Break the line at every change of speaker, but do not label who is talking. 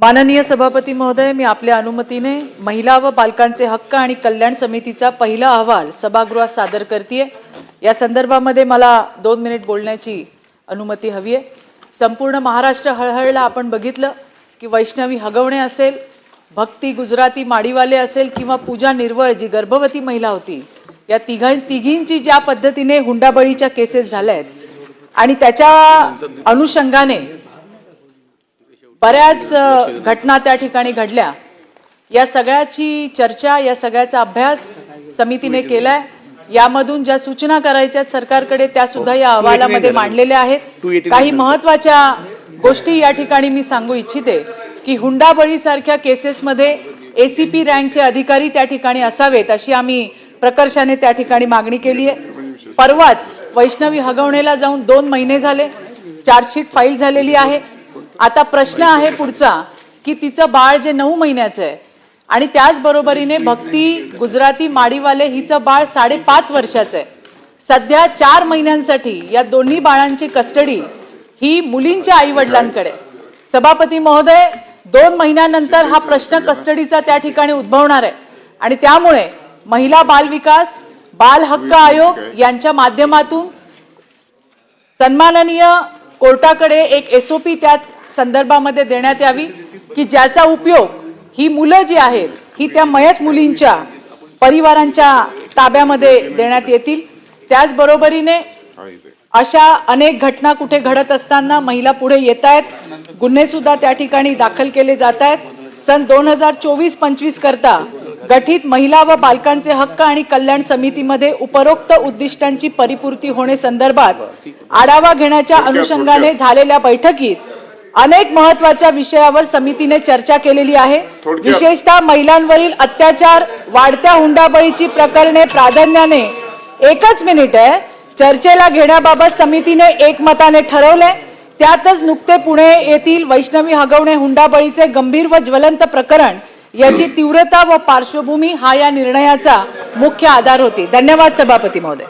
माननीय सभापती महोदय मी आपल्या अनुमतीने महिला व बालकांचे हक्क आणि कल्याण समितीचा पहिला अहवाल सभागृहात सादर करते या संदर्भामध्ये मला दोन मिनिट बोलण्याची अनुमती हवी आहे. संपूर्ण महाराष्ट्र हळहळला आपण बघितलं की वैष्णवी हगवणे असेल भक्ती गुजराती माडीवाले असेल किंवा पूजा निर्वळ जी गर्भवती महिला होती या तिघा तिघींची ज्या पद्धतीने हुंडाबळीच्या केसेस झाल्या आहेत आणि त्याच्या अनुषंगाने बऱ्याच घटना त्या ठिकाणी घडल्या. या सगळ्याची चर्चा या सगळ्याचा अभ्यास समितीने केलाय. यामधून ज्या सूचना करायच्या सरकारकडे त्या सुद्धा या अहवालामध्ये मांडलेल्या आहेत. काही महत्त्वाच्या गोष्टी या ठिकाणी मी सांगू इच्छिते की हुंडाबळी सारख्या केसेसमध्ये एसीपी रँकचे अधिकारी त्या ठिकाणी असावेत अशी आम्ही प्रकर्षाने त्या ठिकाणी मागणी केली आहे. परवाच वैष्णवी हगवणेला जाऊन दोन महिने झाले चार्जशीट फाईल झालेली आहे. आता प्रश्न आहे पुढचा की तिचं बाळ जे नऊ महिन्याचं आहे आणि त्याचबरोबरीने भक्ती गुजराती माडीवाले हिचं बाळ साडेपाच वर्षाचं आहे. सध्या चार महिन्यांसाठी या दोन्ही बाळांची कस्टडी ही मुलींच्या आई वडिलांकडे सभापती महोदय दोन महिन्यानंतर हा प्रश्न कस्टडीचा त्या ठिकाणी उद्भवणार आहे. आणि त्यामुळे महिला बाल विकास बाल हक्क आयोग यांच्या माध्यमातून सन्माननीय कोर्टाकडे एक एसओपी त्यात संदर्भामध्ये देण्यात यावी की ज्याचा उपयोग ही मुलं जी आहेत ही त्या मयत मुलींच्या परिवारांच्या ताब्यामध्ये देण्यात येतील. त्याचबरोबरीने अशा अनेक घटना कुठे घडत असताना महिला पुढे येत आहेत. गुन्हे सुद्धा त्या ठिकाणी दाखल केले जात आहेत. सन दोन हजार चोवीस पंचवीस करता गठीत महिला व बालकांचे हक्क आणि कल्याण समितीमध्ये उपरोक्त उद्दिष्टांची परिपूर्ती होणे संदर्भात आढावा घेण्याच्या अनुषंगाने झालेल्या बैठकीत अनेक महत्त्वाच्या विषयावर समितीने चर्चा केलेली आहे. विशेषतः महिलांवरील अत्याचार वाढत्या हुंडाबळीची प्रकरणे प्राधान्याने एकच मिनिट आहे. चर्चेला घेण्याबाबत समितीने एकमताने ठरवले. त्यातच नुकते पुणे येथील वैष्णवी हगवणे हुंडाबळीचे गंभीर व ज्वलंत प्रकरण याची तीव्रता व पार्श्वभूमी हा या निर्णयाचा मुख्य आधार होती. धन्यवाद सभापती महोदय.